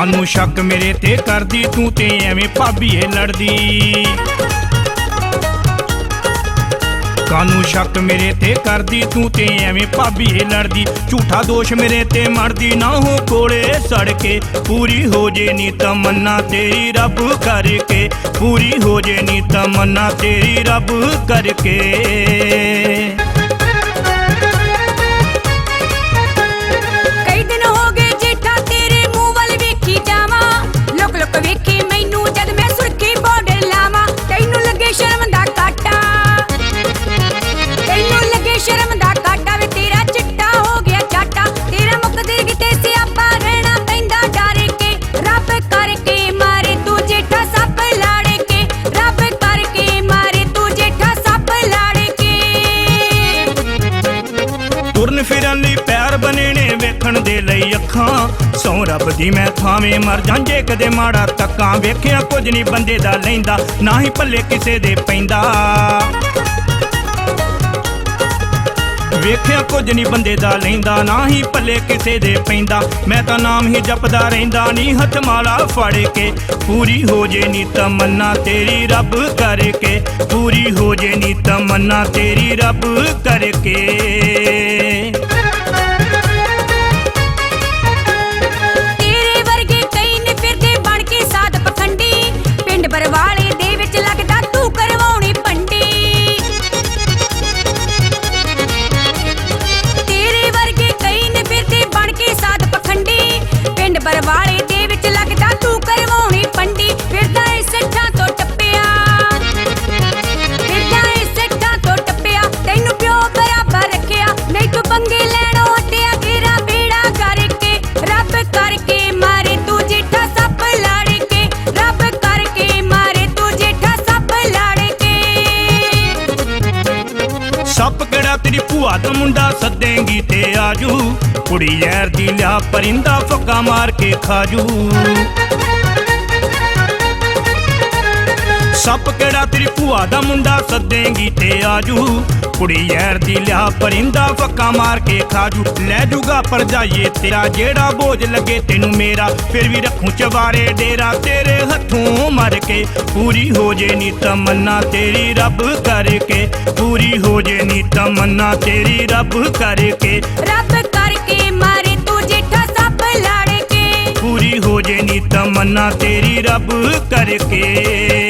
ਸ਼ੱਕ ਮੇਰੇ ਤੇ ਕਰਦੀ, ਤੂੰ ਤੇ ਐਵੇਂ ਭਾਬੀਏ ਲੜਦੀ। ਕਾਨੂੰ ਸ਼ੱਕ ਮੇਰੇ ਤੇ ਕਰਦੀ, ਤੂੰ ਤੇ ਐਵੇਂ ਭਾਬੀਏ ਲੜਦੀ। ਝੂਠਾ ਦੋਸ਼ ਮੇਰੇ ਤੇ ਮਰਦੀ, ਨਾ ਹੋ ਕੋਲੇ ਸੜ ਕੇ ਪੂਰੀ ਹੋ ਜੇ ਨੀ ਤਮੰਨਾ ਤੇਰੀ ਰੱਬ ਕਰਕੇ। ਪੂਰੀ ਹੋ ਜੇ ਨੀ ਤਮੰਨਾ ਤੇਰੀ ਰੱਬ ਕਰਕੇ। ਤੁਰਨ ਫਿਰਨ ਲਈ ਪੈਰ ਬਣੇ ਨੇ ਵੇਖਣ ਦੇ ਲਈ ਅੱਖਾਂ। ਸੌ ਰੱਬ ਦੀ ਮੈਂ ਥਾਵੇਂ ਮਰ ਜਾਂ, ਜੇ ਕਦੇ ਮਾੜਾ ਤੱਕਾਂ ਵੇਖਿਆ, ਕੁਝ ਨਹੀਂ ਬੰਦੇ ਦਾ ਲੈਂਦਾ, ਨਾ ਹੀ ਭੱਲੇ ਕਿਸੇ ਦੇ ਪੈਂਦਾ। ਵੇਖਿਆ, ਕੁਝ ਨਹੀਂ ਬੰਦੇ ਦਾ ਲੈਂਦਾ, ਨਾ ਹੀ ਭੱਲੇ ਕਿਸੇ ਦੇ ਪੈਂਦਾ। ਮੈਂ ਤਾਂ ਨਾਮ ਹੀ ਜਪਦਾ ਰਹਿੰਦਾ ਨਹੀਂ ਹੱਥ ਮਾਲਾ ਫੜ ਕੇ। ਪੂਰੀ ਹੋ ਜੇ ਨੀ ਤਮੰਨਾ ਤੇਰੀ ਰੱਬ ਕਰਕੇ। ਪੂਰੀ ਹੋ ਜੇ ਨੀ ਤਮੰਨਾ ਤੇਰੀ ਰੱਬ ਕਰਕੇ। ਤੇਰੀ ਭੂਆ ਦਾ ਮੁੰਡਾ ਸੱਦੇਂਗੀ ਤੇ ਆਜੂ। ਕੁੜੀ ਯਾਰ ਦੀ ਲਿਆ ਪਰਿੰਦਾ ਫੱਕਾ ਮਾਰ ਕੇ ਖਾਜੂ। ਸੱਪ ਕਿਹੜਾ ਤੇਰੀ ਭੂਆ ਦਾ ਮੁੰਡਾ ਸੱਦੇਂਗੀ ਤੇ ਆਜੂ। ਕੁੜੀ ਯਾਰ ਦੀ ਲਿਆ ਪਰਿੰਦਾ ਫੱਕਾ ਮਾਰ ਕੇ ਖਾਜੂ। ਲੈ ਜੂਗਾ ਪਰਜਾਈਏ ਤੇਰਾ, ਜਿਹੜਾ ਬੋਝ ਲੱਗੇ ਤੈਨੂੰ ਮੇਰਾ। ਫਿਰ ਵੀ ਰੱਖੂ ਚਵਾਰੇ ਡੇਰਾ ਤੇਰੇ ਹੱਥੋਂ ਮਰ ਕੇ ਪੂਰੀ ਹੋ ਜੇ ਨੀ ਤਮੰਨਾ ਤੇਰੀ ਰੱਬ ਕਰਕੇ ਪੂਰੀ ਹੋ ਜੇ ਨੀ ਤਮੰਨਾ ਤੇਰੀ ਰੱਬ ਕਰਕੇ। ਰੱਬ ਕਰਕੇ ਮਾਰੇ ਤੂੰ ਜੇਠਾ ਸੱਪ ਲਾੜ ਕੇ। ਪੂਰੀ ਹੋ ਜੇ ਨੀ ਤਮੰਨਾ ਤੇਰੀ ਰੱਬ ਕਰਕੇ।